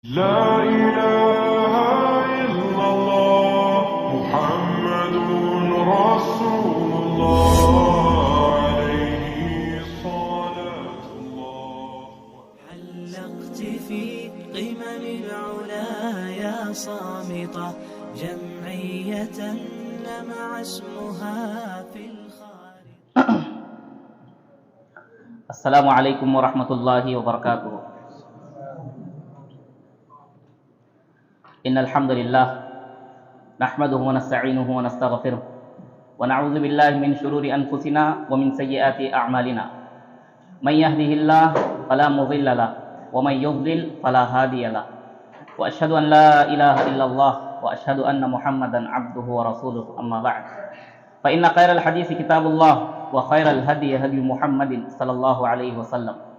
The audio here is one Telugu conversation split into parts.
لا إله إلا الله محمد رسول الله. عليه صلاة الله علقت في قمم العلا يا صامتة جمعية لمع اسمها في الخارج السلام عليكم ورحمة الله وبركاته. إن الحمد لله نحمده ونستعينه ونستغفره ونعوذ بالله من شرور أنفسنا ومن سيئات أعمالنا. من يهده الله فلا مضل له ومن يضلل فلا هادي له. وأشهد أن لا إله إلا الله وأشهد أن محمدا عبده ورسوله. أما بعد فإن خير الحديث كتاب الله وخير الهدي هدي محمد صلى الله عليه وسلم.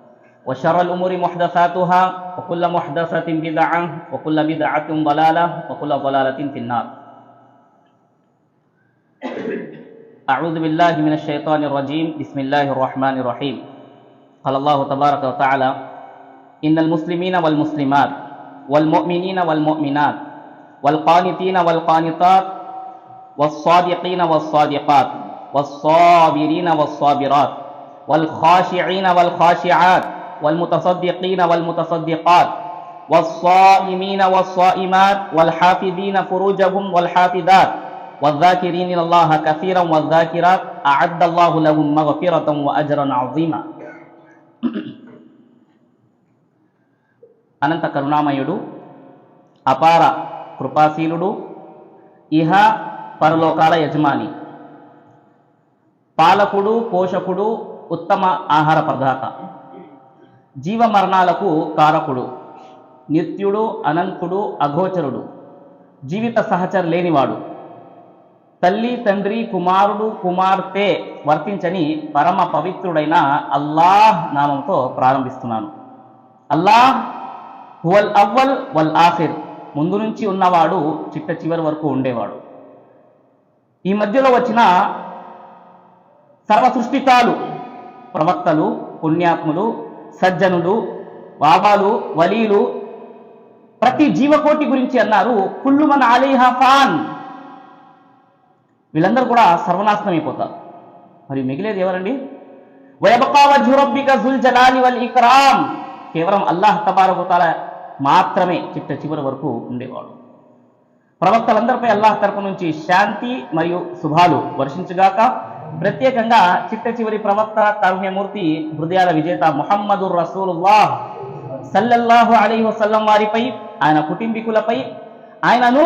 وشر الأمور محدثاتها وكل محدثة بدعة وكل بدعة ضلالة وكل ضلالة في النار. أعوذ بالله من الشيطان الرجيم. بسم الله الرحمن الرحيم. قال الله تبارك وتعالى إن المسلمين والمسلمات والمؤمنين والمؤمنات والقانتين والقانطات والصادقين والصادقات والصابرين والصابرات والخاشعين والخاشعات والمتصدقين والمتصدقات والصائمين والصائمات والحافظين فروجهم والحافظات والذاكرين الله كثيرا والذاكرات أعد الله لهم مغفرة وأجرا عظيما అనంత కరుణామయుడు అపార కృపాశీలుడు ఇహ పరలోకాల యజమాని పాలకుడు పోషకుడు ఉత్తమ ఆహార ప్రదాత జీవ మరణాలకు కారకుడు నిత్యుడు అనంతుడు అగోచరుడు జీవిత సహచరు లేనివాడు. తల్లి తండ్రి కుమారుడు కుమార్తె వర్తించని పరమ పవిత్రుడైన అల్లాహ్ నామంతో ప్రారంభిస్తున్నాను. అల్లాహ్ హువల్ అవ్వల్ వల్ ఆఖిర్. ముందు నుంచి ఉన్నవాడు చిట్ట చివరి వరకు ఉండేవాడు. ఈ మధ్యలో వచ్చిన సర్వ సృష్టికాలు ప్రవక్తలు పుణ్యాత్ములు సజ్జనులు బాబాలు వలీలు ప్రతి జీవకోటి గురించి అన్నారు. కుళ్ళు మన అలీహా ఫాన్. వీళ్ళందరూ కూడా సర్వనాశనం అయిపోతారు. మరి మిగిలేది ఎవరండి? వయబకా ఇక్రామ్. కేవలం అల్లాహ్ తబారకుతాల మాత్రమే చిట్ట చివరి వరకు ఉండేవాడు. ప్రవక్తలందరిపై అల్లాహ్ తరపు నుంచి శాంతి మరియు శుభాలు వర్షించగాక ప్రత్యేకంగా చిట్ట చివరి ప్రవక్త కారుణ్యమూర్తి హృదయాల విజేత ముహమ్మదు రసూలుల్లాహ్ సల్లల్లాహు అలీ వసల్లం వారిపై ఆయన కుటుంబీకులపై ఆయనను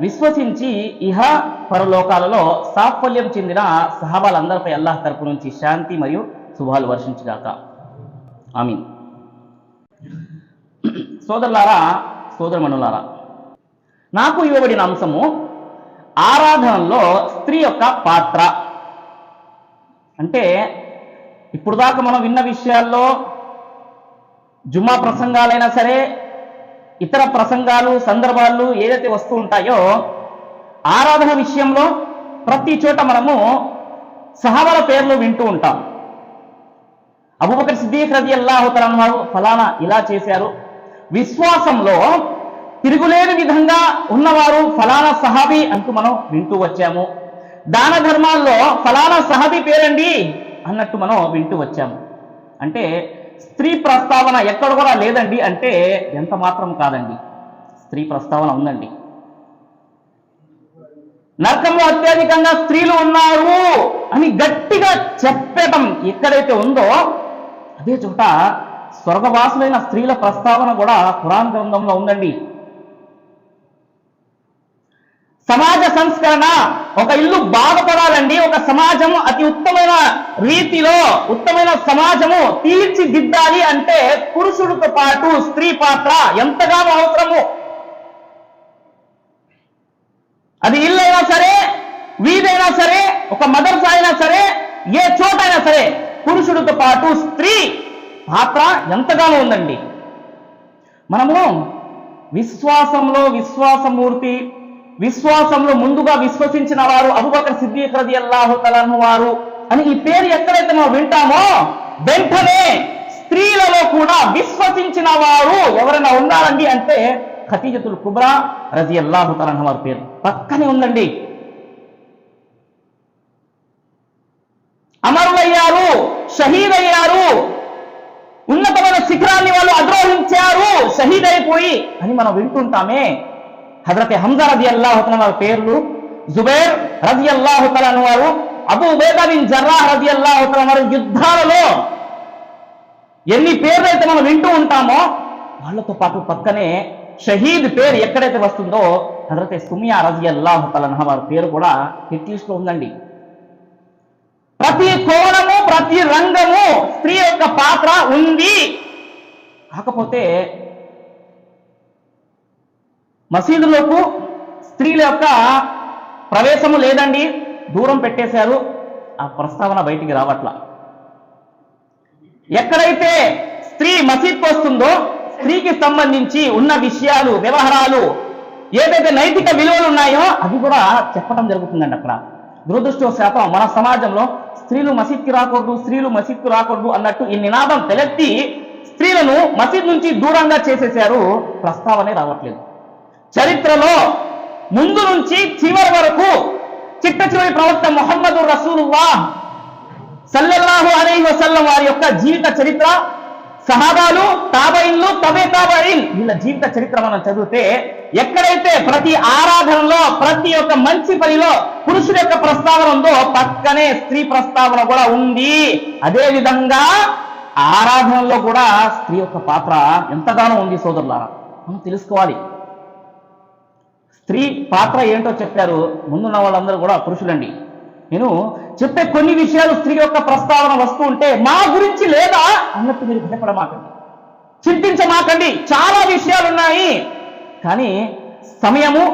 విశ్వసించి ఇహ పరలోకాలలో సాఫల్యం చెందిన సహాబాలందరిపై అల్లాహ్ తరపు నుంచి శాంతి మరియు శుభాలు వర్షించుగాక. ఆమీన్. సోదరులారా సోదరమణులారా నాకు ఇవ్వబడిన అంశము ఆరాధనలో స్త్రీ యొక్క పాత్ర. అంటే ఇప్పుడు దాకా మనం విన్న విషయాల్లో జుమ్మా ప్రసంగాలైనా సరే ఇతర ప్రసంగాలు సందర్భాలు ఏదైతే వస్తూ ఉంటాయో ఆరాధన విషయంలో ప్రతి చోట మనము సహాబల పేర్లు వింటూ ఉంటాం. అబూబకర్ సిద్దీక్ రది అల్లాహు వారు ఫలానా ఇలా చేశారు. విశ్వాసంలో తిరుగులేని విధంగా ఉన్నవారు ఫలానా సహాబీ అంటూ మనం వింటూ వచ్చాము. దాన ధర్మాల్లో ఫలానా సహది పేరండి అన్నట్టు మనం వింటూ వచ్చాము అంటే స్త్రీ ప్రస్తావన ఎక్కడ కూడా లేదండి అంటే ఎంత మాత్రం కాదండి. స్త్రీ ప్రస్తావన ఉందండి. నరకంలో అత్యధికంగా స్త్రీలు ఉన్నారు అని గట్టిగా చెప్పటం ఎక్కడైతే ఉందో అదే చోట స్వర్గవాసులైన స్త్రీల ప్రస్తావన కూడా పురాణ గ్రంథంలో ఉందండి. సమాజ సంస్కరణ. ఒక ఇల్లు బాగుపడాలండి. ఒక సమాజం అతి ఉత్తమైన రీతిలో ఉత్తమైన సమాజము తీర్చిదిద్దాలి అంటే పురుషుడితో పాటు స్త్రీ పాత్ర ఎంతగానో అవసరము. అది ఇల్లైనా సరే వీధైనా సరే ఒక మదర్సా అయినా సరే ఏ చోటైనా సరే పురుషుడితో పాటు స్త్రీ పాత్ర ఎంతగానో ఉందండి. మనము విశ్వాసంలో విశ్వాసమూర్తి విశ్వాసంలో ముందుగా విశ్వసించిన వారు అబుబకర్ సిద్దీక్ రది అల్లాహు తలను వారు అని ఈ పేరు ఎక్కడైతే మనం వింటామో వెంటనే స్త్రీలలో కూడా విశ్వసించిన వారు ఎవరైనా ఉన్నారండి అంటే ఖతీజతుల్ కుబ్రా రజి అల్లాహు తలన వారి పేరు. పక్కనే ఉందండి. అమరులయ్యారు షహీద్ అయ్యారు ఉన్నతమైన శిఖరాన్ని వాళ్ళు అద్రోహించారు షహీద్ అయిపోయి అని మనం వింటుంటామే. హజరత్ హంజా రజి అల్లాహుతల వారి పేర్లు జుబేర్ రజి అల్లాహుతల వారు అబూ ఉబైదా బిన్ జర్రాహ్ రది అల్లాహుతల వారు యుద్ధాలలో ఎన్ని పేర్లు అయితే మనం వింటూ ఉంటామో వాళ్ళతో పాటు పక్కనే షహీద్ పేరు ఎక్కడైతే వస్తుందో హజరత్ సుమియా రజి అల్లాహుతల వారి పేరు కూడా హిట్ ఉందండి. ప్రతి కోణము ప్రతి రంగము స్త్రీ యొక్క పాత్ర ఉంది. కాకపోతే మసీదులకు స్త్రీల యొక్క ప్రవేశము లేదండి. దూరం పెట్టేశారు. ఆ ప్రస్తావన బయటికి రావట్లా. ఎక్కడైతే స్త్రీ మసీద్కి వస్తుందో స్త్రీకి సంబంధించి ఉన్న విషయాలు వ్యవహారాలు ఏదైతే నైతిక విలువలు ఉన్నాయో అవి కూడా చెప్పడం జరుగుతుందండి అక్కడ. దురదృష్టవశాతం మన సమాజంలో స్త్రీలు మసీద్కి రాకూడదు స్త్రీలు మసీద్కి రాకూడదు అన్నట్టు ఈ నినాదం తెలెత్తి స్త్రీలను మసీద్ నుంచి దూరంగా చేసేశారు. ప్రస్తావనే రావట్లేదు. చరిత్రలో ముందు నుంచి చివరి వరకు చిట్ట చివరి ప్రవక్త మొహమ్మదు రసూలుల్లా సల్లల్లాహు అలీ వసల్లం వారి యొక్క జీవిత చరిత్ర సహాబాలు తాబైన్లు తబే తాబయిన్ వీళ్ళ జీవిత చరిత్ర మనం చదివితే ఎక్కడైతే ప్రతి ఆరాధనలో ప్రతి ఒక్క మంచి పనిలో పురుషుడి యొక్క ప్రస్తావన ఉందో పక్కనే స్త్రీ ప్రస్తావన కూడా ఉంది. అదే విధంగా ఆరాధనలో కూడా స్త్రీ యొక్క పాత్ర ఎంతగానో ఉంది సోదరులారా. మనం తెలుసుకోవాలి. స్త్రీ పాత్ర ఏంటో చెప్పారు. ముందున్న వాళ్ళందరూ కూడా పురుషులండి. నేను చెప్పే కొన్ని విషయాలు స్త్రీ యొక్క ప్రస్తావన వస్తూ ఉంటే మా గురించి లేదా అన్నట్టు మీరు భయపడమాకండి. చింతించమాకండి. చాలా విషయాలు ఉన్నాయి కానీ సమయము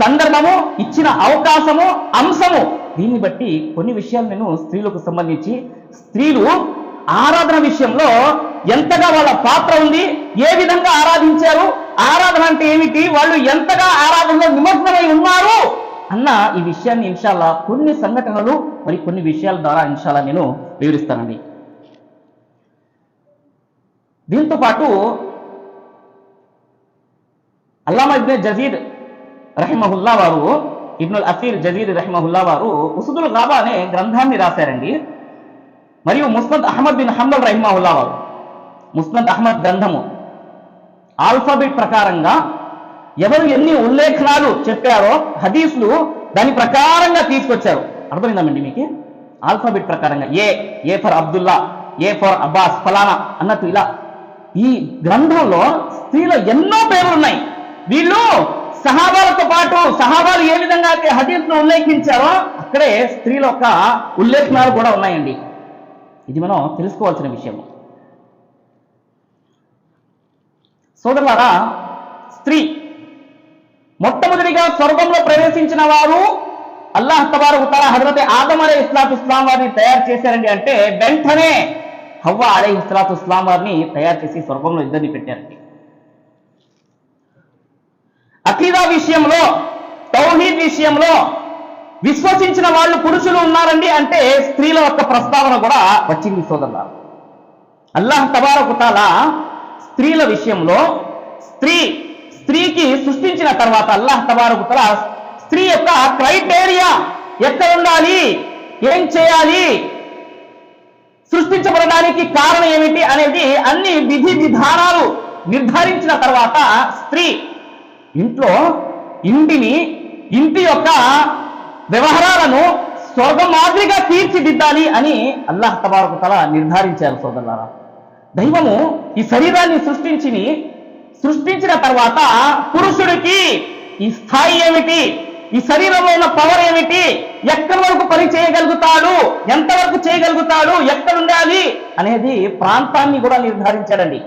సందర్భము ఇచ్చిన అవకాశము అంశము దీన్ని బట్టి కొన్ని విషయాలు నేను స్త్రీలకు సంబంధించి స్త్రీలు ఆరాధన విషయంలో ఎంతగా వాళ్ళ పాత్ర ఉంది ఏ విధంగా ఆరాధించారు ఆరాధన అంటే ఏమిటి? వాళ్ళు ఎంతగా ఆరాధనలో నిమగ్నమై ఉన్నారు? అన్న ఈ విషయాన్ని ఇన్షాల్లా కొన్ని సంఘటనలు మరి కొన్ని విషయాల ద్వారా ఇన్షాల్లా నేను వివరిస్తానండి. దీంతో పాటు అల్లామా ఇబ్నే జజీర్ రహిమహుల్లా వారు ఇబ్నుల్ అసీర్ జజీర్ రహిమహుల్లా వారు ఉసుదుల్ గాబా అనే గ్రంథాన్ని రాశారండి. మరియు ముస్నద్ అహ్మద్ బిన్ హంబల్ రహిమహుల్లా వారు. ముస్నద్ అహ్మద్ గ్రంథము. ఆల్ఫాబెట్ ప్రకారంగా ఎవరు ఎన్ని ఉల్లేఖనాలు చెప్పారో హదీసులు దాని ప్రకారంగా తీసుకొచ్చారు. అర్థమైందామండి మీకు? ఆల్ఫాబెట్ ప్రకారంగా A A for Abdullah A for Abbas ఫలానా అన్నట్టు ఇలా. ఈ గ్రంథంలో స్త్రీల ఎన్నో పేర్లు ఉన్నాయి. వీళ్ళు సహాబాలతో పాటు సహాబాలు ఏ విధంగా అయితే హదీస్ను ఉల్లేఖించారో అక్కడే స్త్రీల యొక్క ఉల్లేఖనాలు కూడా ఉన్నాయండి. ఇది మనం తెలుసుకోవాల్సిన విషయం సోదరులారా స్త్రీ మొట్టమొదటిగా స్వర్గంలో ప్రవేశించిన వారు అల్లాహ్ తబారకు తల హజరత్ ఆదం అలే ఇస్లాత్ ఇస్లాం వారిని తయారు చేశారండి అంటే వెంటనే హవ్వ అలే ఇస్లాత్ ఇస్లాం వారిని తయారు చేసి స్వర్గంలో ఇద్దరిని పెట్టారండి. అఖీదా విషయంలో తౌహీద్ విషయంలో విశ్వసించిన వాళ్ళు పురుషులు ఉన్నారండి అంటే స్త్రీల యొక్క ప్రస్తావన కూడా వచ్చింది సోదరులారు. అల్లాహ్ తబారకుతాలా స్త్రీల విషయంలో స్త్రీ స్త్రీకి సృష్టించిన తర్వాత అల్లాహ్ తబారకుతల స్త్రీ యొక్క క్రైటేరియా ఎక్కడ ఉండాలి? ఏం చేయాలి? సృష్టించబడడానికి కారణం ఏమిటి అనేది అన్ని విధి విధానాలు నిర్ధారించిన తర్వాత స్త్రీ ఇంట్లో ఇంటిని ఇంటి యొక్క వ్యవహారాలను స్వర్గ మాదిరిగా తీర్చిదిద్దాలి అని అల్లాహ్ తబారకుతల నిర్ధారించారు సోదరులారా. దైవము ఈ శరీరాన్ని సృష్టించి సృష్టించిన తర్వాత పురుషుడికి ఈ స్థాయి ఏమిటి? ఈ శరీరంలో ఉన్న పవర్ ఏమిటి? ఎక్కడి వరకు పని చేయగలుగుతాడు? ఎంతవరకు చేయగలుగుతాడు? ఎక్కడ ఉండాలి? అనేది ప్రాంతాన్ని కూడా నిర్ధారించాడండి.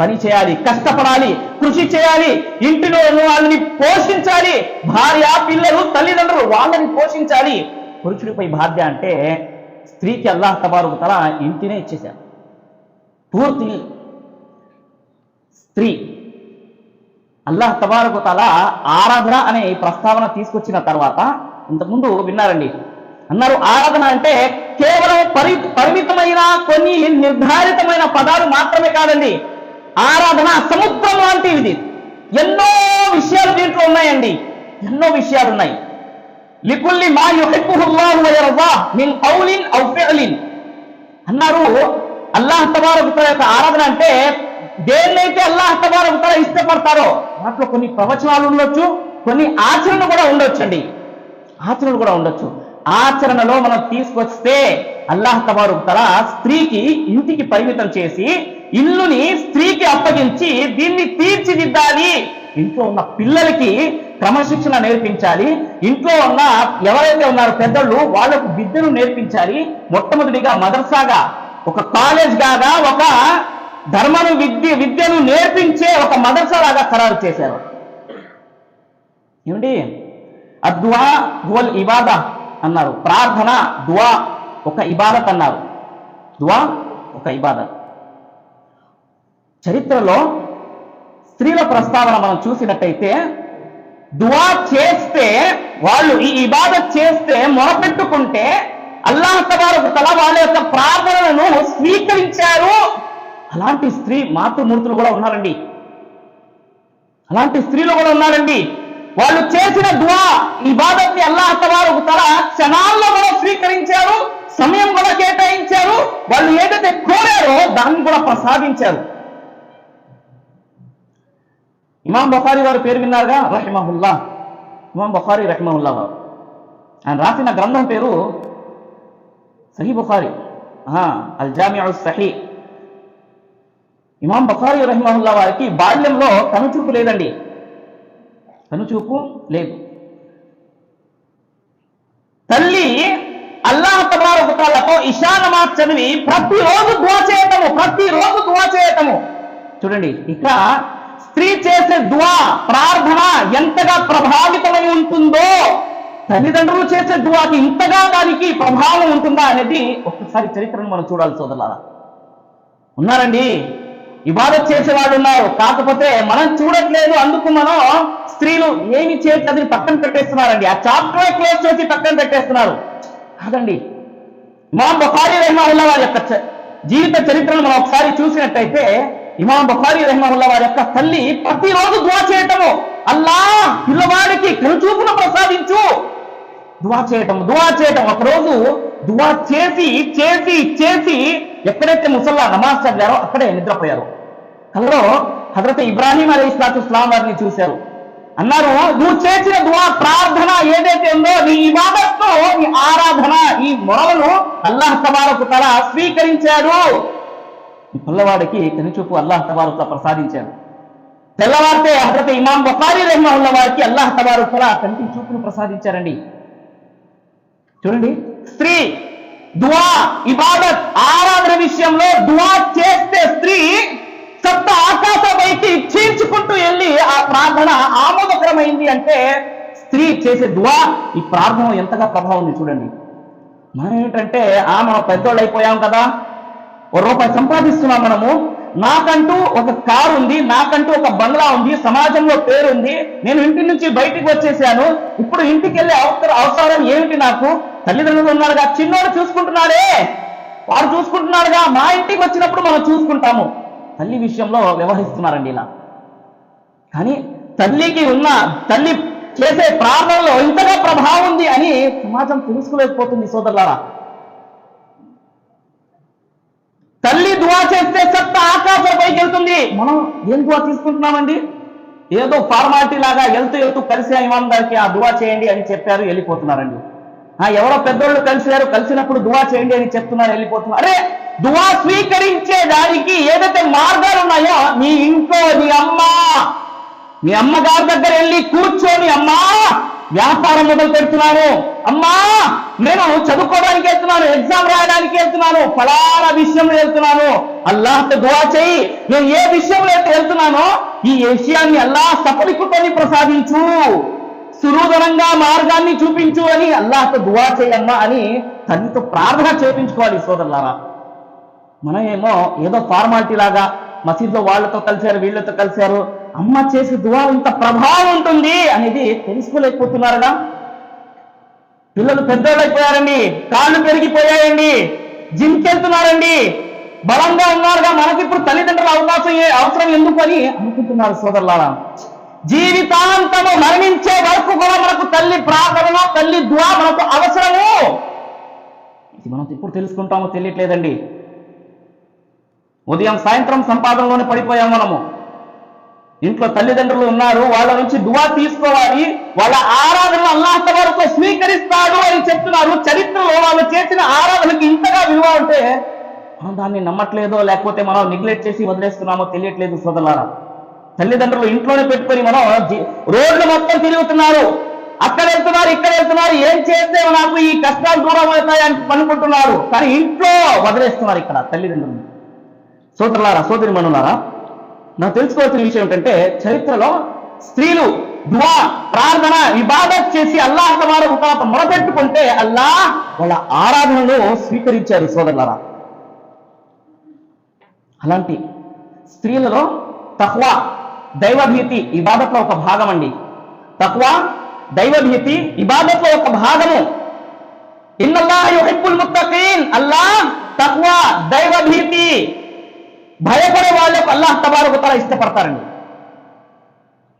పని చేయాలి కష్టపడాలి కృషి చేయాలి ఇంటిలో ఉన్న వాళ్ళని పోషించాలి భార్య పిల్లలు తల్లిదండ్రులు వాళ్ళని పోషించాలి. పురుషుడిపై బాధ్య అంటే స్త్రీకి అల్లాహ్ తబారుకు తల ఇంటినే ఇచ్చేశారు పూర్తి స్త్రీ. అల్లాహ్ తబారకు తల ఆరాధన అనే ప్రస్తావన తీసుకొచ్చిన తర్వాత ఇంతకుముందు విన్నారండి. అన్నారు ఆరాధన అంటే కేవలం పరి పరిమితమైన కొన్ని నిర్ధారితమైన పదాలు మాత్రమే కాదండి. ఆరాధన సముద్రం లాంటిది. ఇది ఎన్నో విషయాలు దీంట్లో ఉన్నాయండి. ఎన్నో విషయాలు ఉన్నాయి. లికుల్లి మా యుహిబ్బుహుల్లాహు వ మిన్ ఔలిన్ ఔ అన్నారు అల్లాహ్ తబారక్ యొక్క ఆరాధన అంటే దేన్నైతే అల్లాహ్ తబారక్ తఆలా ఇష్టపడతారో వాటిలో కొన్ని ప్రవచనాలు ఉండొచ్చు కొన్ని ఆచరణ కూడా ఉండొచ్చండి. ఆచరణలు కూడా ఉండొచ్చు. ఆచరణలో మనం తీసుకొస్తే అల్లాహ్ తబారక్ తఆలా స్త్రీకి ఇంటికి పరిమితం చేసి ఇల్లుని స్త్రీకి అప్పగించి దీన్ని తీర్చిదిద్దాలి. ఇంట్లో ఉన్న పిల్లలకి క్రమశిక్షణ నేర్పించాలి. ఇంట్లో ఉన్న ఎవరైతే ఉన్నారో పెద్దలు వాళ్ళకు విద్యను నేర్పించాలి. మొట్టమొదటిగా మదర్సాగా ఒక కాలేజ్ కాగా ఒక ధర్మను విద్య విద్యను నేర్పించే ఒక మదర్సా లాగా ఖరారు చేశారు. ఏమిటి అద్వా దువల్ ఇబాద అన్నారు. ప్రార్థన దువా ఒక ఇబాదత్ అన్నారు. దువా ఒక ఇబాదత్. చరిత్రలో స్త్రీల ప్రస్తావన మనం చూసినట్టయితే దువా చేస్తే వాళ్ళు ఈ ఇబాదత్ చేస్తే మొరపెట్టుకుంటే అల్లాహ్ తబారకు తల వాళ్ళ యొక్క ప్రార్థనలను స్వీకరించారు. అలాంటి స్త్రీ మాతృమూర్తులు కూడా ఉన్నారండి. అలాంటి స్త్రీలు కూడా ఉన్నారండి. వాళ్ళు చేసిన దువా ఇబాదత్ని అల్లాహ్ తబారకు తల క్షణాల్లో కూడా స్వీకరించారు సమయం కూడా కేటాయించారు. వాళ్ళు ఏదైతే కోరారో దాన్ని కూడా ప్రసాదించారు. ఇమాం బఫారి వారు పేరు విన్నారుగా? రహిమహుల్లా. ఇమాం బఫారి రహిమహుల్లా వారు. ఆయన రాసిన గ్రంథం పేరు సహీ బుఖారి అల్ జామియా సహీ ఇమాం బుఖారి రహిమహుల్లా వారికి బాల్యంలో కనుచూపు లేదండి. కనుచూపు లేదు. తల్లి అల్లాహ్ తబారకు ఇషా నమాజ్ చదివి ప్రతిరోజు దువా చేయటము ప్రతిరోజు దువా చేయటము. చూడండి ఇక స్త్రీ చేసే దువా ప్రార్థన ఎంతగా ప్రభావితమై ఉంటుందో తల్లిదండ్రులు చేసే దువాకి ఇంతగా దానికి ప్రభావం ఉంటుందా అనేది ఒక్కసారి చరిత్రను మనం చూడాలి సోదరులారా. ఉన్నారండి? ఇబాదత్ చేసేవాళ్ళు ఉన్నారు. కాకపోతే మనం చూడట్లేదు. అందుకు మనం స్త్రీలు ఏమి చేయట్లేదు అని పక్కన పెట్టేస్తున్నారండి. ఆ చాప్టర్ క్లోజ్ చేసి పక్కన పెట్టేస్తున్నారు. కాదండి. ఇమాం బఖారీ రహమావుల్లా వారి యొక్క జీవిత చరిత్రను మనం ఒకసారి చూసినట్టయితే ఇమాం బఖారీ రహమావుల్లా వారి యొక్క తల్లి ప్రతిరోజు దువా చేయటము. అల్లా పిల్లవాడికి కనుచూపును ప్రసాదించు. దువా చేయటం దువా చేయటం. ఒకరోజు దువా చేసి చేసి చేసి ఎక్కడైతే ముసల్లా నమాజ్ చదివారో అక్కడే నిద్రపోయారు. కలలో హజరత్ ఇబ్రాహీం అలీ ఇస్లాతు ఇస్లాం వారిని చూశారు. అన్నారు నువ్వు చేసిన దువా ప్రార్థన ఏదైతే ఉందో నీ ఇబాదత్తో నీ ఆరాధన ఈ మొరలను అల్లాహ్ తబారకు తల స్వీకరించాడు. ఈ పిల్లవాడికి కనిచూపు అల్లాహ్ తబారుకు ప్రసాదించాడు. తెల్లవారితే హజరత్ ఇమాం బఖారీ రహ్మహుల్లా వారికి అల్లాహ్ తబారుకు తల కంటి చూపును ప్రసాదించారండి. చూడండి. స్త్రీ దువా ఇబాదత్ ఆరాధన విషయంలో దువా చేస్తే స్త్రీ సప్త ఆకాశపైకి చీల్చుకుంటూ వెళ్ళి ఆ ప్రార్థన ఆమోదకరమైంది అంటే స్త్రీ చేసే దువా. ఈ ప్రార్థన ఎంతగా ప్రభావం ఉంది చూడండి. మనం ఏంటంటే ఆ మనం పెద్దోళ్ళు అయిపోయాం కదా. ఒక రూపాయి సంపాదిస్తున్నాం మనము. నాకంటూ ఒక కారు ఉంది నాకంటూ ఒక బంగ్లా ఉంది సమాజంలో పేరు ఉంది. నేను ఇంటి నుంచి బయటికి వచ్చేసాను. ఇప్పుడు ఇంటికి వెళ్ళే అవసరం ఏమిటి నాకు? తల్లిదండ్రులు ఉన్నాడుగా చిన్నోడు చూసుకుంటున్నాడే. వాడు చూసుకుంటున్నాడుగా మా ఇంటికి వచ్చినప్పుడు మనం చూసుకుంటాము. తల్లి విషయంలో వ్యవహరిస్తున్నారండి ఇలా. కానీ తల్లికి ఉన్న తల్లి చేసే ప్రార్థనలో ఇంతగా ప్రభావం ఉంది అని సమాజం తెలుసుకోలేకపోతుంది సోదరులారా. తల్లి దువా చేస్తే సత్త ఆకాశం పైకి వెళ్తుంది. మనం ఏం దువా తీసుకుంటున్నామండి? ఏదో ఫార్మాలిటీ లాగా వెళ్తూ వెళ్తూ కలిసి ఇమాం గారికి ఆ దువా చేయండి అని చెప్పారు వెళ్ళిపోతున్నారండి. ఎవరో పెద్దోళ్ళు కలిసినారు కలిసినప్పుడు దువా చేయండి అని చెప్తున్నారు వెళ్ళిపోతున్నారు. అరే దువా స్వీకరించే దానికి ఏదైతే మార్గాలు ఉన్నాయో నీ ఇంట్లో మీ అమ్మ మీ అమ్మగారి దగ్గర వెళ్ళి కూర్చొని అమ్మా వ్యాపారం మొదలు పెడుతున్నాను. అమ్మా నేను చదువుకోవడానికి వెళ్తున్నాను ఎగ్జామ్ రాయడానికి వెళ్తున్నాను ఫలానా విషయంలో వెళ్తున్నాను. అల్లాహ్తో దువా చేయి. నేను ఏ విషయంలో వెళ్తున్నానో ఈ విషయాన్ని అల్లాహ్ సఫలీకృతాన్ని ప్రసాదించు. సురూధనంగా మార్గాన్ని చూపించు అని అల్లాహతో దువా చేయమ్మా అని తల్లితో ప్రార్థన చేయించుకోవాలి సోదరులారా. మనం ఏమో ఏదో ఫార్మాలిటీ లాగా మసీద్లో వాళ్ళతో కలిశారు వీళ్ళతో కలిశారు అమ్మ చేసే దువా ఇంత ప్రభావం ఉంటుంది అనేది తెలుసుకోలేకపోతున్నారుగా. పిల్లలు పెద్దోళ్ళైపోయారండి కాళ్ళు పెరిగిపోయాయండి జిమ్కి వెళ్తున్నారండి బలంగా ఉన్నారుగా మనకి ఇప్పుడు తల్లిదండ్రుల అవకాశం అవసరం ఎందుకు అని అనుకుంటున్నారు సోదరులారా. జీవితాంతము మరణించే వరకు కూడా మనకు తల్లి ప్రార్థన తల్లి దువా మనకు అవసరము. ఇది మనం ఎప్పుడు తెలుసుకుంటామో తెలియట్లేదండి. ఉదయం సాయంత్రం సంపాదనలోనే పడిపోయాం మనము. ఇంట్లో తల్లిదండ్రులు ఉన్నారు వాళ్ళ నుంచి దువా తీసుకోవాలి వాళ్ళ ఆరాధన అల్లాహ్ వరకు స్వీకరిస్తాడు అని చెప్తున్నారు. చరిత్రలో వాళ్ళు చేసిన ఆరాధనకి ఇంతగా విలువ ఉంటే మనం దాన్ని నమ్మట్లేదో లేకపోతే మనం నెగ్లెక్ట్ చేసి వదిలేస్తున్నామో తెలియట్లేదు సోదలారా తల్లిదండ్రులు ఇంట్లోనే పెట్టుకొని మనం రోడ్లు మొత్తం తిరుగుతున్నారు. అక్కడ వెళ్తున్నారు ఇక్కడ వెళ్తున్నారు. ఏం చేస్తే నాకు ఈ కష్టాలు దూరం అవుతాయి అని అనుకుంటున్నారు. కానీ ఇంట్లో వదిలేస్తున్నారు ఇక్కడ తల్లిదండ్రులు. సోదరులారా సోదరి మనులారా నాకు తెలుసుకోవాల్సిన విషయం ఏంటంటే చరిత్రలో స్త్రీలు దువా ప్రార్థన వివాదత్ చేసి అల్లాహ్ తబారకు తర్వాత మొరపెట్టుకుంటే అల్లాహ్ వాళ్ళ ఆరాధనను స్వీకరించారు సోదరులారా. అలాంటి స్త్రీలలో తహ్వా దైవభీతి ఇబాదత్లో ఒక భాగం అండి తక్కువ దైవభీతి ఇబాదత్లో ఒక భాగము. ఇన్నల్లాహిబ్బుల్ ముత్తఖీన్. అల్లాహ్ తహ్వా దైవభీతి. భయపడే వాళ్ళకు అల్లాహ్ తబారకు తల ఇష్టపడతారండి.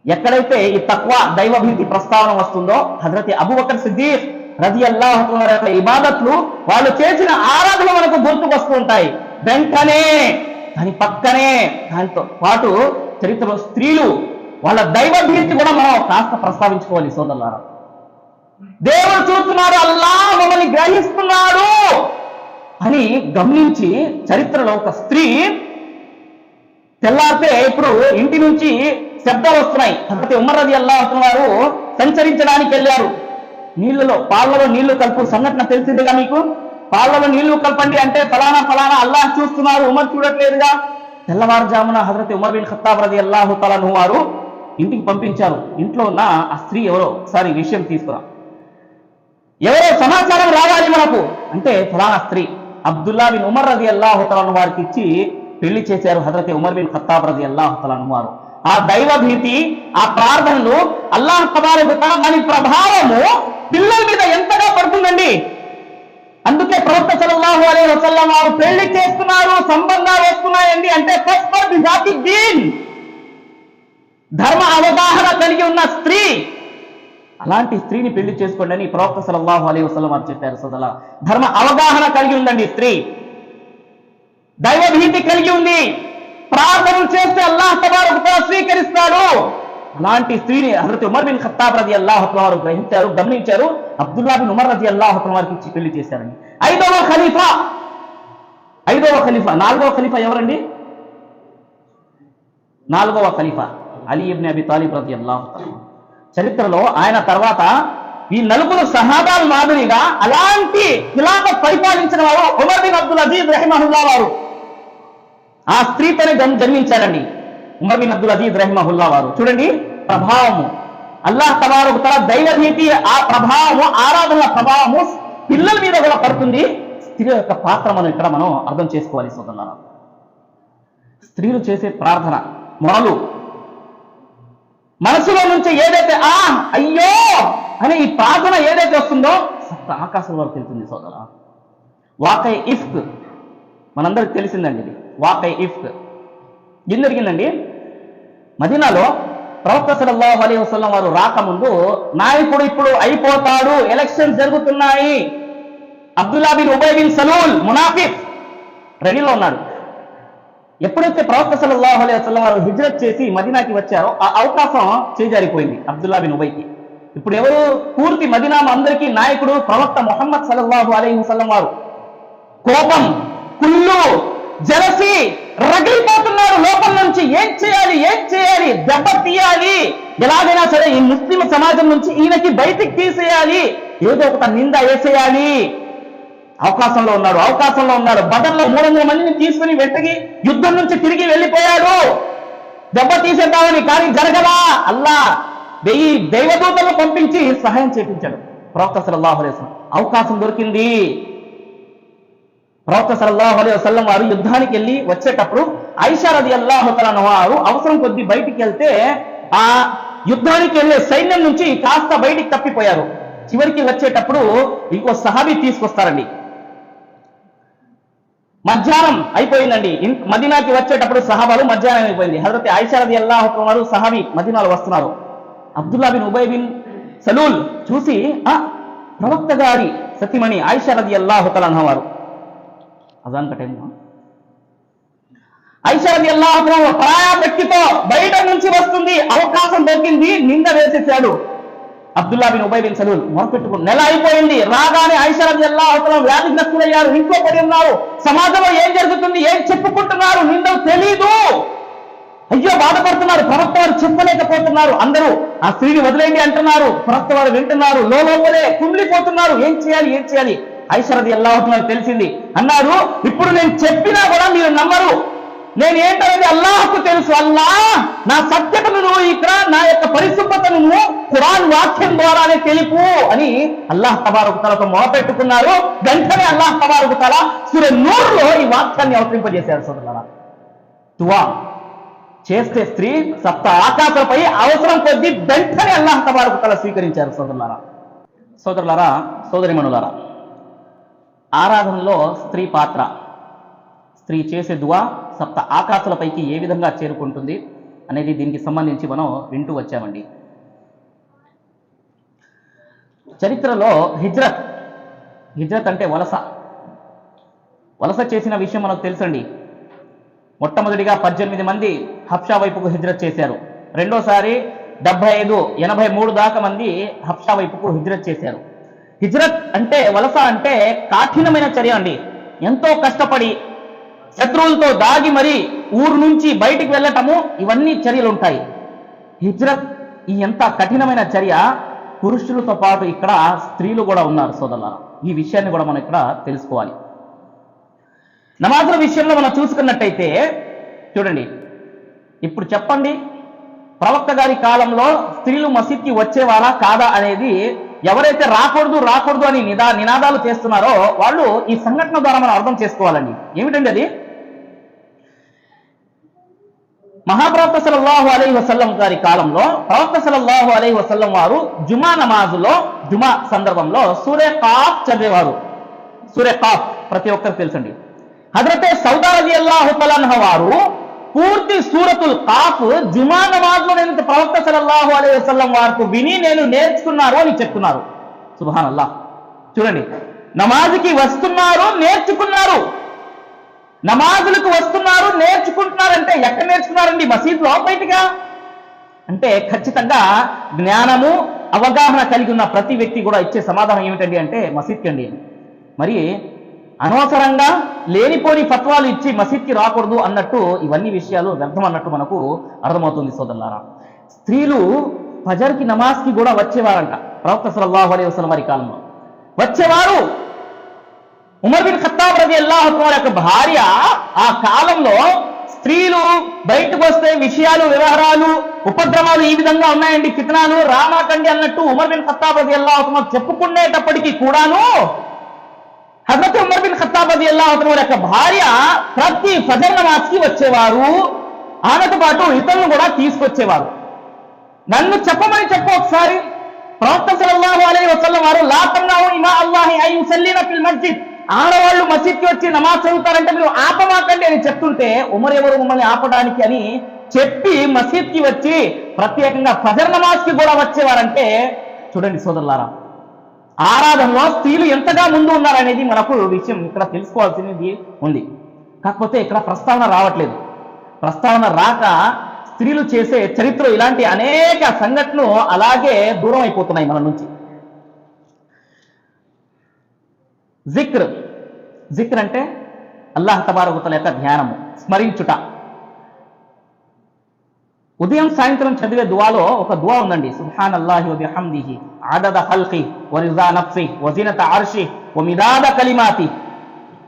ఎక్కడైతే ఈ తక్కువ దైవభీతి ప్రస్తావన వస్తుందో హజరతి అబుబకర్ సిద్దీఫ్ రజి అల్లాహ్ యొక్క ఇబాదత్లు వాళ్ళు చేసిన ఆరాధన మనకు గుర్తుకు వస్తూ ఉంటాయి. వెంటనే దాని పక్కనే దానితో పాటు చరిత్రలో స్త్రీలు వాళ్ళ దైవభీతి కూడా మనం కాస్త ప్రస్తావించుకోవాలి సోదరులారా. దేవుడు చూస్తున్నాడు అల్లా మమ్మల్ని గ్రహిస్తున్నాడు అని గమనించి చరిత్రలో ఒక స్త్రీ తెల్లారితే ఇప్పుడు ఇంటి నుంచి శబ్దాలు వస్తున్నాయి. కాబట్టి ఉమ్మరది అల్లా వారు సంచరించడానికి వెళ్ళారు. నీళ్ళలో పాలలో నీళ్ళు కలుపు. సంఘటన తెలిసిందిగా మీకు? పాలలో నీళ్ళు కలపండి అంటే ఫలానా ఫలానా అల్లాహ్ చూస్తున్నారు ఉమర్ చూడట్లేదుగా? తెల్లవారుజామున హజరత్ ఉమర్ బిన్ ఖత్తాబ్ రది అల్లాహు తలను వారు ఇంటికి పంపించారు. ఇంట్లో ఉన్న ఆ స్త్రీ ఎవరో ఒకసారి విషయం తీసుకురా. ఎవరో సమాచారం రావాలి మనకు అంటే ఫలానా స్త్రీ అబ్దుల్లా బిన్ ఉమర్ రది అల్లాహుతలను వారికి ఇచ్చి పెళ్ళి చేశారు హజరత్ ఉమర్ బిన్ ఖత్తాబ్ రది అల్లాహుతలను వారు. ఆ దైవ భీతి ఆ ప్రార్థనలు అల్లాహ్ తబారకు దాని ప్రభావము పిల్లల మీద ఎంతగా పడుతుందండి? అందుకే ప్రవక్త సల్లల్లాహు అలే వసల్లం వారు పెళ్ళి చేస్తున్నారు సంబంధాలు వస్తున్నాయండి అంటే ఫస్ట్ ఫర్ ది జాతి దీన్. ధర్మ అవగాహన కలిగి ఉన్న స్త్రీ. అలాంటి స్త్రీని పెళ్ళి చేసుకోండి అని ప్రవక్త సల్లల్లాహు అలే వసల్లం వారు చెప్పారు సదల ధర్మ అవగాహన కలిగి ఉందండి స్త్రీ. స్త్రీ దైవభీతి కలిగి ఉంది ప్రార్థనలు చేస్తే అల్లాహ్ తబారు స్వీకరిస్తాడు. అలాంటి స్త్రీని హజరత్ ఉమర్ బిన్ ఖత్తాబ్ రది అల్లాహ్ వారు గ్రహించారు గమనించారు. అబ్దుల్లా బిన్ ఉమర్ రది అల్లాహ్ వారికి ఇచ్చి పెళ్ళి చేశారండి. ఐదవ ఖలీఫా! ఐదవ ఖలీఫా! నాలుగవ ఖలీఫా ఎవరండి? నాలుగవ ఖలీఫా! అలీ ఇబ్ని అబి తాలిబ్ రది అల్లాహ్ చరిత్రలో ఆయన తర్వాత ఈ నలుగురు సహాబాల మాదిరిగా అలాంటి ఖిలాఫత్ పరిపాలించిన వారు ఉమర్ బిన్ అబ్దుల్ అజీజ్ రహిమహుల్లా వారు. ఆ స్త్రీతోనే జన్- జన్మించారండి. ఉమర్ బిన్ అబ్దుల్ అజీజ్ రహిమహుల్లా వారు. చూడండి ప్రభావము. అల్లాహ్ తబారకు తల దైవభీతి ఆ ప్రభావము ఆరాధన ప్రభావము పిల్లల మీద కూడా పడుతుంది స్త్రీ యొక్క పాత్ర మనం ఇక్కడ మనం అర్థం చేసుకోవాలి సోదరులారా. స్త్రీలు చేసే ప్రార్థన మొరలు. మనసులో నుంచి ఏదైతే ఆ అయ్యో అనే ఈ ప్రార్థన ఏదైతే వస్తుందో సప్త ఆకాశం వరకు వెళ్తుంది సోదరా వాకై ఇఫ్క్. మనందరికి తెలిసిందండి ఇది. వాకై ఇఫ్క్. ఏం జరిగిందండి? మదీనాలో ప్రవక్త సల్లల్లాహు అలీ వసలం వారు రాకముందు నాయకుడు ఇప్పుడు అయిపోతాడు ఎలక్షన్స్ జరుగుతున్నాయి. Abdullah bin Ubay bin Salul మునాఫిక్ రెడీలో ఉన్నాడు ఎప్పుడైతే ప్రవక్త సల్లల్లాహు అలీ వసలం వారు హిజ్రత్ చేసి మదీనాకి వచ్చారో ఆ అవకాశం చేజారిపోయింది అబ్దుల్లా బిన్ ఉబైకి. ఇప్పుడు ఎవరు? పూర్తి మదీనా అందరికీ నాయకుడు ప్రవక్త మొహమ్మద్ సల్లల్లాహు అలీ వసలం వారు. కోపం కుళ్ళు జలసి రగిలిపోతున్నారు. లోపల నుంచి ఏం చేయాలి? ఏం చేయాలి? దెబ్బ తీయాలి. ఎలాగైనా సరే ఈ ముస్లిం సమాజం నుంచి ఈయనకి బయటికి తీసేయాలి. ఏదో ఒక నింద వేసేయాలి. అవకాశంలో ఉన్నాడు అవకాశంలో ఉన్నాడు బదర్లో మూడు వందల మందిని తీసుకుని వెంటకి యుద్ధం నుంచి తిరిగి వెళ్ళిపోయాడు దెబ్బ తీసేద్దామని కానీ జరగలా. అల్లా వెయ్యి దైవదూతలను పంపించి సహాయం చేపించాడు. ప్రవక్త సల్లల్లాహు అవకాశం దొరికింది. ప్రవక్త సల్లాహు అలీ వసల్లం వారు యుద్ధానికి వెళ్ళి వచ్చేటప్పుడు ఐషా రది అల్లాహు వారు అవసరం కొద్ది బయటికి వెళ్తే ఆ యుద్ధానికి వెళ్ళే సైన్యం నుంచి కాస్త బయటికి తప్పిపోయారు. చివరికి వచ్చేటప్పుడు ఇంకో సహాబీ తీసుకొస్తారండి. మధ్యాహ్నం అయిపోయిందండి. మదీనాకి వచ్చేటప్పుడు సహాబాలు మధ్యాహ్నం అయిపోయింది. హజరత్ ఐషా రది వారు సహాబీ మదీనాలు వస్తున్నారు. Abdullah bin Ubai bin Salul చూసి ఆ ప్రవక్త గారి సతిమణి ఐషా రది వారు అజాన్ టైం ఐషా రది అల్లాహ్ వ్యక్తితో బయట నుంచి వస్తుంది అవకాశం దొరికింది నింద వేసేసాడు Abdullah bin Ubay bin Salul మొరపెట్టుకుని నెల అయిపోయింది రాగానే ఐశ్వర్య రది అల్లాహ్ వ్యాధిగ్రస్తులయ్యారు ఇంట్లో పడి ఉన్నారు. సమాజంలో ఏం జరుగుతుంది ఏం చెప్పుకుంటున్నారు నిందలు తెలీదు. అయ్యో బాధపడుతున్నారు ప్రవక్త వారు చెప్పలేకపోతున్నారు. అందరూ ఆ స్త్రీని వదిలేయండి అంటున్నారు. ప్రవక్త వారు వింటున్నారు. లోపలే కుమిలిపోతున్నారు. ఏం చేయాలి ఏం చేయాలి? ఐశ్వరది ఎలా అవుతుందో తెలిసింది. అన్నారు ఇప్పుడు నేను చెప్పినా కూడా మీరు నమ్మరు. నేను ఏంటనేది అల్లాహకు తెలుసు. అల్లా నా సత్యతను నువ్వు ఇక్కడ నా యొక్క పరిశుభ్రతను నువ్వు ఖురాన్ వాక్యం ద్వారానే తెలుపు అని అల్లాహ్ తబారకు తలతో మొదపెట్టుకున్నారు వెంటనే అల్లాహ్ తబారకు తల సూర్య నూరులో ఈ వాక్యాన్ని అవతరింపజేశారు సోదరులారా. తువా చేస్తే స్త్రీ సప్త ఆకాశాలపై అవసరం కొద్దీ వెంటనే అల్లాహ్ తబారకు తల స్వీకరించారు సోదరులారా. సోదరులారా సోదరిమణులారా ఆరాధనలో స్త్రీ పాత్ర. స్త్రీ చేసే దువా సప్త ఆకాశాలపైకి ఏ విధంగా చేరుకుంటుంది అనేది దీనికి సంబంధించి మనం వింటూ వచ్చామండి. చరిత్రలో హిజ్రత్. హిజ్రత్ అంటే వలస. వలస చేసిన విషయం మనకు తెలుసండి. మొట్టమొదటిగా పద్దెనిమిది మంది హబ్షా వైపుకు హిజ్రత్ చేశారు. రెండోసారి డెబ్బై ఐదు ఎనభై మూడు దాకా మంది హబ్షా వైపుకు హిజ్రత్ చేశారు. హిజ్రత్ అంటే వలస అంటే కఠినమైన చర్య అండి. ఎంతో కష్టపడి శత్రువులతో దాగి మరి ఊరు నుంచి బయటికి వెళ్ళటము ఇవన్నీ చర్యలు ఉంటాయి. హిజ్రత్ ఈ ఎంత కఠినమైన చర్య? పురుషులతో పాటు ఇక్కడ స్త్రీలు కూడా ఉన్నారు సోదరుల ఈ విషయాన్ని కూడా మనం ఇక్కడ తెలుసుకోవాలి. నమాజుల విషయంలో మనం చూసుకున్నట్టయితే చూడండి. ఇప్పుడు చెప్పండి ప్రవక్త గారి కాలంలో స్త్రీలు మసీద్కి వచ్చేవారా కాదా అనేది ఎవరైతే రాకూడదు రాకూడదు అని నిదా నినాదాలు చేస్తున్నారో వాళ్ళు ఈ సంఘటన ద్వారా మనం అర్థం చేసుకోవాలండి. ఏమిటండి అది? మహాప్రవక్త సలల్లాహు అలై వసల్లం గారి కాలంలో ప్రవక్త సలల్లాహు అలై వసల్లం వారు జుమా నమాజులో జుమా సందర్భంలో సూర్య కాఫ్ చదివేవారు. సూర్య కాఫ్ ప్రతి ఒక్కరికి తెలుసండి. హజరతే సౌదా రజి అల్లాహు తలన్హ వారు పూర్తి సూరతుల్ కాఫ్ జుమా నమాజ్లో నేను ప్రవక్త సలల్లాహు అలైహి వసల్లం వారికి విని నేను నేర్చుకున్నారు అని చెప్తున్నారు. సుభాన్ అల్లాహ్ చూడండి. నమాజ్కి వస్తున్నారు నేర్చుకున్నారు. నమాజులకు వస్తున్నారు నేర్చుకుంటున్నారంటే ఎక్కడ నేర్చుకున్నారండి? మసీద్లో బయటగా అంటే ఖచ్చితంగా జ్ఞానము అవగాహన కలిగి ఉన్న ప్రతి వ్యక్తి కూడా ఇచ్చే సమాధానం ఏమిటండి అంటే మసీద్కి అండి. మరి అనవసరంగా లేనిపోని ఫత్వాలు ఇచ్చి మసీద్కి రాకూడదు అన్నట్టు ఇవన్నీ విషయాలు వ్యర్థం అన్నట్టు మనకు అర్థమవుతుంది సోదరులారా. స్త్రీలు ఫజర్కి నమాజ్కి కూడా వచ్చేవారంట. ప్రవక్త సల్లల్లాహు అలై వసలం వారి కాలంలో. వచ్చేవారు. ఉమర్ బిన్ ఖత్తాబ్ రది అల్లాహ్ యొక్క భార్య ఆ కాలంలో స్త్రీలు బయటకు వస్తే విషయాలు వ్యవహారాలు ఉపద్రవాలు ఈ విధంగా ఉన్నాయండి. కితనాలు రామాకండి అన్నట్టు ఉమర్ బిన్ ఖత్తాబ్ రది అల్లాహ్ చెప్పుకునేటప్పటికీ కూడాను హజరత్ ఉమర్ బిన్ ఖత్తాబ్ రది అల్లాహ్ యొక్క భార్య ప్రతి ఫజర్ నమాజ్కి వచ్చేవారు. ఆమెతో పాటు ఇతరులను కూడా తీసుకొచ్చేవారు. నన్ను చెప్పమని చెప్పు ఒకసారి. ప్రవక్త సల్లల్లాహు అలైహి వసల్లం వారు లా తన్నావు ఇమా అల్లాహి ఐ యుసల్లిన ఫిల్ మస్జిద్. ఆడవాళ్ళు మసీద్కి వచ్చి నమాజ్ చదువుతారంటే మీరు ఆపమాకండి అని చెప్తుంటే ఉమర్ ఎవరు మమ్మల్ని ఆపడానికి అని చెప్పి మసీద్కి వచ్చి ప్రత్యేకంగా ఫజర్ నమాజ్కి కూడా వచ్చేవారంటే చూడండి సోదరులారా ఆరాధనలో స్త్రీలు ఎంతగా ముందు ఉన్నారనేది మనకు విషయం ఇక్కడ తెలుసుకోవాల్సినది ఉంది. కాకపోతే ఇక్కడ ప్రస్తావన రావట్లేదు. ప్రస్తావన రాక స్త్రీలు చేసే చరిత్ర ఇలాంటి అనేక సంఘటనలు అలాగే దూరం అయిపోతున్నాయి మన నుంచి. జిక్ర్. జిక్ర్ అంటే అల్లాహ్ తబారకుతల యొక్క ధ్యానము. స్మరించుట. ఉదయం సాయంత్రం చదివే దువాలో ఒక దువా ఉందండి. సుబ్హాన్ అల్లాహి వబిహమ్దిహి ఆదద హల్కి వరిజా నఫ్సి వజీనత అర్షి వమిదాద కలిమాతి.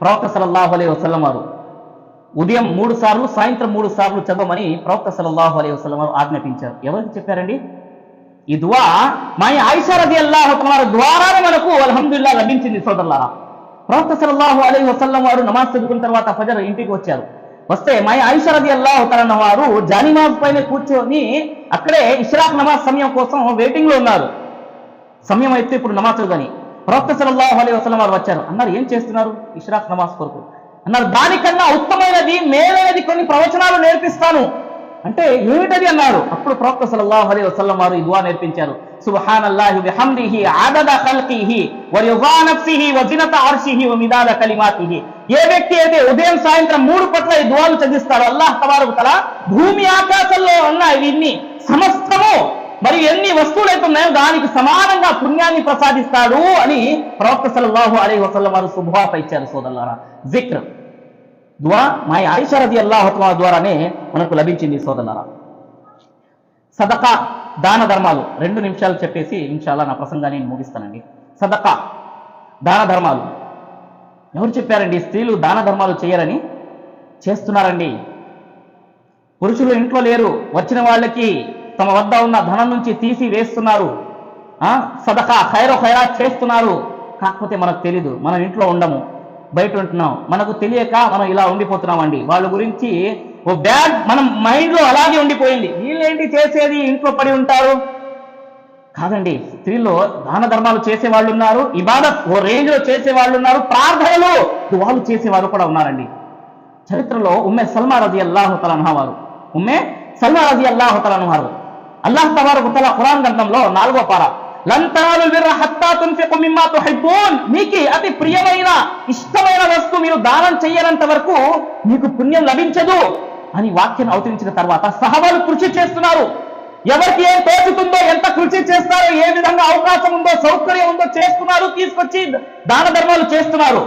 ప్రవక్త సలల్లాహు అలై వసలం వారు ఉదయం మూడు సార్లు సాయంత్రం మూడు సార్లు చదవమని ప్రవక్త సలల్లాహు అలై వసలం వారు ఆజ్ఞాపించారు. ఎవరికి చెప్పారండి? ఈ దువా మా ఆయిషా రది అల్లాహు ద్వారానే మనకు అల్హమ్దుల్లా లభించింది సోదరులారా. ప్రవక్త సలల్లాహు అలై వసలం వారు నమాజ్ చదువుకున్న తర్వాత ఫజర్ ఇంటికి వచ్చారు. వస్తే మై ఐషరది రది అల్లాహు వారు జానిమాజ్ పైన కూర్చొని అక్కడే ఇష్రాక్ నమాజ్ సమయం కోసం వెయిటింగ్లో ఉన్నారు. సమయం అయితే ఇప్పుడు నమాజ్ కానీ ప్రవక్త సల్లల్లాహు అలైహి వసలం వారు వచ్చారు. అన్నారు ఏం చేస్తున్నారు? ఇష్రాక్ నమాజ్ కొరకు. అన్నారు దానికన్నా ఉత్తమైనది మేలైనది కొన్ని ప్రవచనాలు నేర్పిస్తాను. అంటే ఏమిటది? అన్నారు. అప్పుడు ప్రవక్త సల్లల్లాహు అలైహి వసలం వారు ఇదువా నేర్పించారు. سبحان الله بحمده عدد వ ورضا نفسه وزنة عرشه ومداد كلماته ఏ వ్యక్తి అయితే ఉదయం సాయంత్రం మూడు పట్ల ఈ దువాలు చదివిస్తారో అల్లాహ్ తబారకు తల భూమి ఆకాశంలో ఉన్న ఇవన్నీ సమస్తము మరి ఎన్ని వస్తువులు అయితే ఉన్నాయో దానికి సమానంగా పుణ్యాన్ని ప్రసాదిస్తాడు అని ప్రవక్త సల్లాహు అలీ వసల్లం వారు శుభవార్త ఇచ్చారు సోదరులారా. జిక్ర్ దువా మా ఐషరది రది అల్లాహత్మా ద్వారానే మనకు లభించింది సోదరులారా. సదకా దాన ధర్మాలు. రెండు నిమిషాలు చెప్పేసి ఇన్షాల్లా నా ప్రసంగాన్ని నేను ముగిస్తానండి. సదకా దాన ధర్మాలు. ఎవరు చెప్పారండి? స్త్రీలు దాన ధర్మాలు చేయరని చేస్తున్నారండి. పురుషులు ఇంట్లో లేరు. వచ్చిన వాళ్ళకి తమ వద్ద ఉన్న ధనం నుంచి తీసి వేస్తున్నారు. సదకా ఖైరో ఖైరా చేస్తున్నారు. కాకపోతే మనకు తెలీదు. మనం ఇంట్లో ఉండము. బయట ఉంటున్నాం. మనకు తెలియక మనం ఇలా ఉండిపోతున్నామండి. వాళ్ళ గురించి ఓ బ్యాడ్ మనం మైండ్లో అలాగే ఉండిపోయింది. వీళ్ళేంటి చేసేది? ఇంట్లో పడి ఉంటారు. కాదండి స్త్రీలో దాన ధర్మాలు చేసే వాళ్ళు ఉన్నారు. ఇబాదత్ ఓ రేంజ్లో చేసే వాళ్ళు ఉన్నారు. ప్రార్థనలు. వాళ్ళు చేసేవారు కూడా ఉన్నారండి. చరిత్రలో ఉమ్మే సల్మా రజీ అల్లాహుతల తలన్హా వారు. ఉమ్మే సల్మా రజీ అల్లాహుతల అన్నవారు వారు. అల్లాహ్ తబారకు తల ఖురాన్ గ్రంథంలో నాలుగో పారా. లంతనాలు బిర్ర హత్తా తుంఫికు మిమ్మా తుహిబ్బూన్ మీకు అతి ప్రియమైన ఇష్టమైన వస్తువు మీరు దానం చేయనంత వరకు మీకు పుణ్యం లభించదు అని వాక్యం అవతరించిన తర్వాత సహవాలు కృషి చేస్తున్నారు. ఎవరికి ఏం తోచుతుందో ఎంత కృషి చేస్తారో ఏ విధంగా అవకాశం ఉందో సౌకర్యం ఉందో చేస్తున్నారు తీసుకొచ్చి దాన ధర్మాలు చేస్తున్నారు.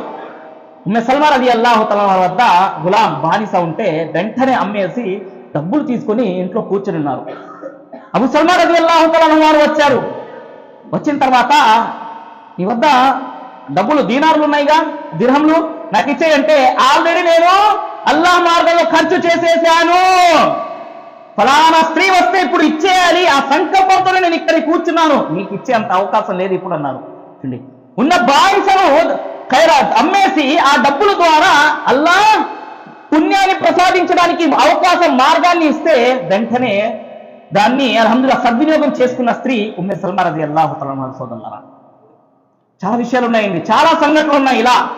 ఉమ్మె సల్మాన్ అది అల్లాహు తల వద్ద గులాం బానిస ఉంటే వెంటనే అమ్మేసి డబ్బులు తీసుకొని ఇంట్లో కూర్చొని ఉన్నారు. అబు సల్మాన్ అది అల్లాహు తల వారు వచ్చారు. వచ్చిన తర్వాత నీ వద్ద డబ్బులు దీనారులు ఉన్నాయిగా దిర్హంలు నాకు ఇచ్చేయంటే ఆల్రెడీ నేను అల్లా మార్గంలో ఖర్చు చేసేసాను. ఫలానా స్త్రీ వస్తే ఇప్పుడు ఇచ్చేయాలి. ఆ సంకల్పంతోనే నేను ఇక్కడ కూర్చున్నాను. నీకు ఇచ్చేంత అవకాశం లేదు ఇప్పుడు అన్నారు చూడండి. ఉన్న బాయిసను ఖైరాత్ అమ్మేసి ఆ డబ్బుల ద్వారా అల్లా పుణ్యాన్ని ప్రసాదించడానికి అవకాశం మార్గాన్ని ఇస్తే వెంటనే దాన్ని అల్హమ్దుల్లా సద్వినియోగం చేసుకున్న స్త్రీ ఉమ్మె సల్మా రజి అల్లాహు సోదరులారా. చాలా విషయాలు ఉన్నాయండి. చాలా సంఘటనలు ఉన్నాయి ఇలా.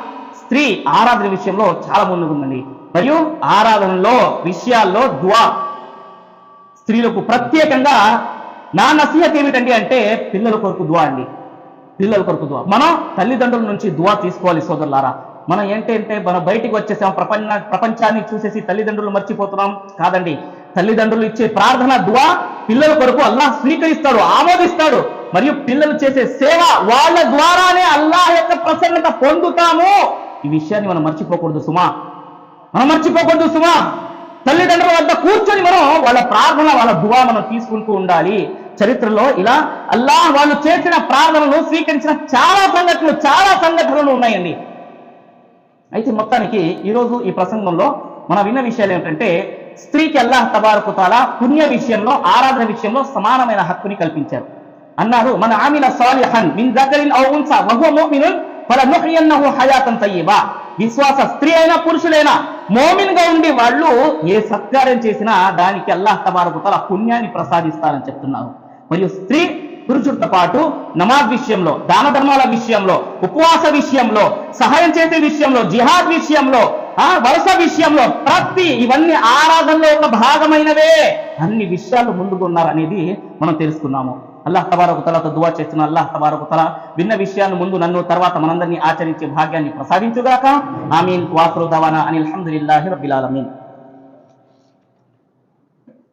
స్త్రీ ఆరాధన విషయంలో చాలా ముందుకుందండి మరియు ఆరాధనలో విషయాల్లో దువా. స్త్రీలకు ప్రత్యేకంగా నా నసీహత ఏమిటండి అంటే పిల్లల కొరకు దువా అండి. పిల్లల కొరకు దువా. మనం తల్లిదండ్రుల నుంచి దువా తీసుకోవాలి సోదరులారా. మనం ఏంటంటే మనం బయటికి వచ్చేసాం ప్రపంచ ప్రపంచాన్ని చూసేసి తల్లిదండ్రులు మర్చిపోతున్నాం కాదండి. తల్లిదండ్రులు ఇచ్చే ప్రార్థన దువా పిల్లల కొరకు అల్లాహ్ స్వీకరిస్తాడు ఆమోదిస్తాడు. మరియు పిల్లలు చేసే సేవ వాళ్ళ ద్వారానే అల్లాహ్ యొక్క ప్రసన్నత పొందుతాము. ఈ విషయాన్ని మనం మర్చిపోకూడదు సుమా. మనం మర్చిపోకూడదు సుమా. తల్లిదండ్రుల వద్ద కూర్చొని మనం వాళ్ళ ప్రార్థన వాళ్ళ దువా మనం తీసుకుంటూ ఉండాలి. చరిత్రలో ఇలా అల్లాహ్ వాళ్ళు చేసిన ప్రార్థనలు స్వీకరించిన చాలా సంఘటనలు చాలా సంఘటనలు ఉన్నాయండి. అయితే మొత్తానికి ఈరోజు ఈ ప్రసంగంలో మన విన్న విషయాలు ఏమిటంటే స్త్రీకి అల్లాహ్ తబారకు తాలా పుణ్య విషయంలో ఆరాధన విషయంలో సమానమైన హక్కుని కల్పించారు అన్నారు మన ఆమిల సాలిహన్ మిన్ జకరిన్ ఔ ఉన్సా వహువ ముഅ్మినున్ ఫలనుహ్యన్నహు హయాతన్ తయ్యిబా. విశ్వాస స్త్రీ అయినా పురుషులైనా మోమిన్గా ఉండి వాళ్ళు ఏ సత్కార్యం చేసినా దానికి అల్లాహ్ తబారకు తాలా పుణ్యాన్ని ప్రసాదిస్తారని చెప్తున్నారు. మరియు స్త్రీ పురుషుడితో పాటు నమాజ్ విషయంలో దాన ధర్మాల విషయంలో ఉపవాస విషయంలో సహాయం చేసే విషయంలో జిహాద్ విషయంలో ఆ వలస విషయంలో ప్రతి ఇవన్నీ ఆరాధనలో ఒక భాగమైనవే. అన్ని విషయాలు ముందుకు ఉన్నారనేది మనం తెలుసుకున్నాము. అల్లాహ్ తబారకు దువా చేస్తున్న అల్లాహ్ తబారకు తల విన్న విషయాన్ని ముందు నన్ను తర్వాత మనందరినీ ఆచరించే భాగ్యాన్ని ప్రసాదించుగాక. ఆమీన్. వాసురు దవానా అని అల్హమ్దులిల్లాహి రబ్బిలాలమీన్